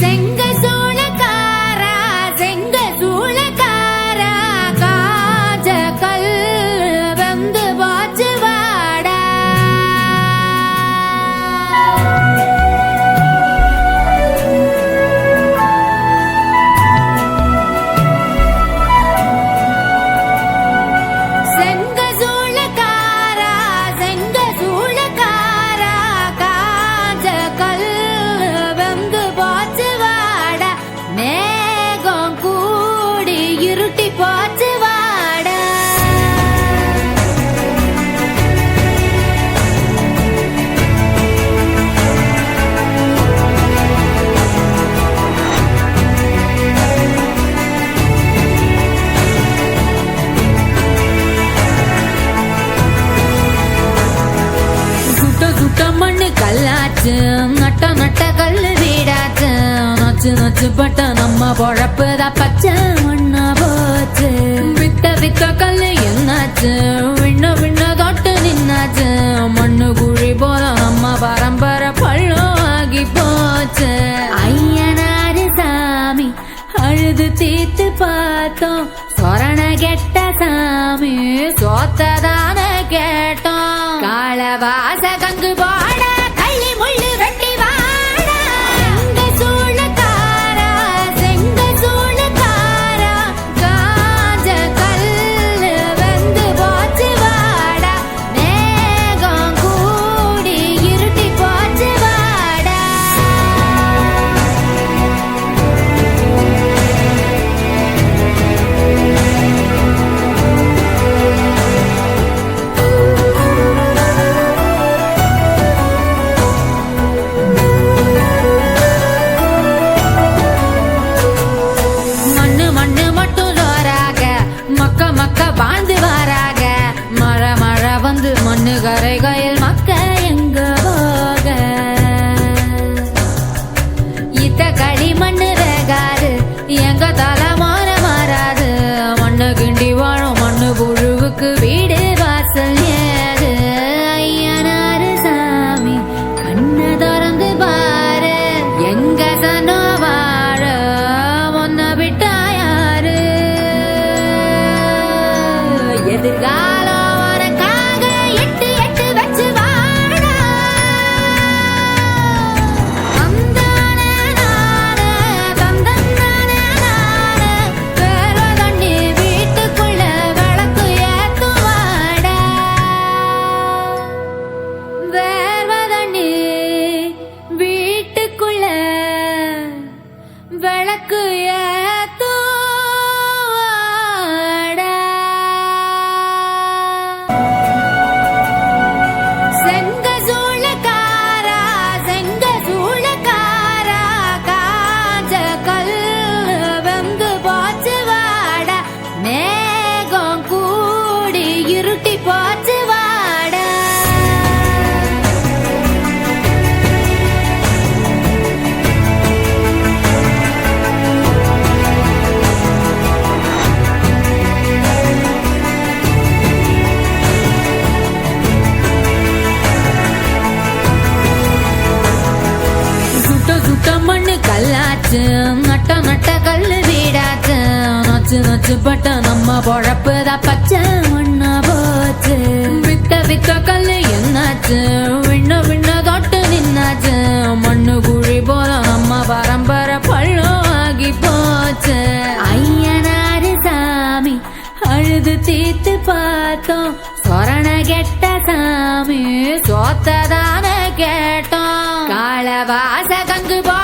sing கல்லாச்சு நட்ட நட்ட கல்லு வீடாச்சு. நச்சு நச்சு பட்ட நம்ம பொழப்புதா பச்சை மண்ணா போச்சு. வித்த வித்த கல்லு என்னாச்சு? விண்ண விண்ண தொட்டு நின்னாச்சு. மண்ணு குழி போல நம்ம பரம்பரை பள்ளம் ஆகி போச்சு. ஐயனாரு சாமி அழுது தீத்து பார்த்தோம். சொரண கெட்ட சாமி சோத்ததான கேட்டோம். காலவாச கங்கு போட மண்ணு கரைகையில் மக்கள் கல்லாச்சு நட்ட நட்ட கல்லு வீடாச்சு. நச்சு நச்சு பட்ட நம்ம பொழப்புதா பச்சை மண்ணா போச்சு. வித்த வித்த கல்லு என்னாச்சு? விண்ண விண்ண தொட்டு நின்னாச்சு. மண்ணு குழி போல நம்ம பரம்பரை பள்ளம் ஆகி போச்சு. ஐயனாரு சாமி அழுது தீத்து பார்த்தோம். சொரண கெட்ட சாமி சோத்ததான கேட்டோம். காலவாச கங்கு போ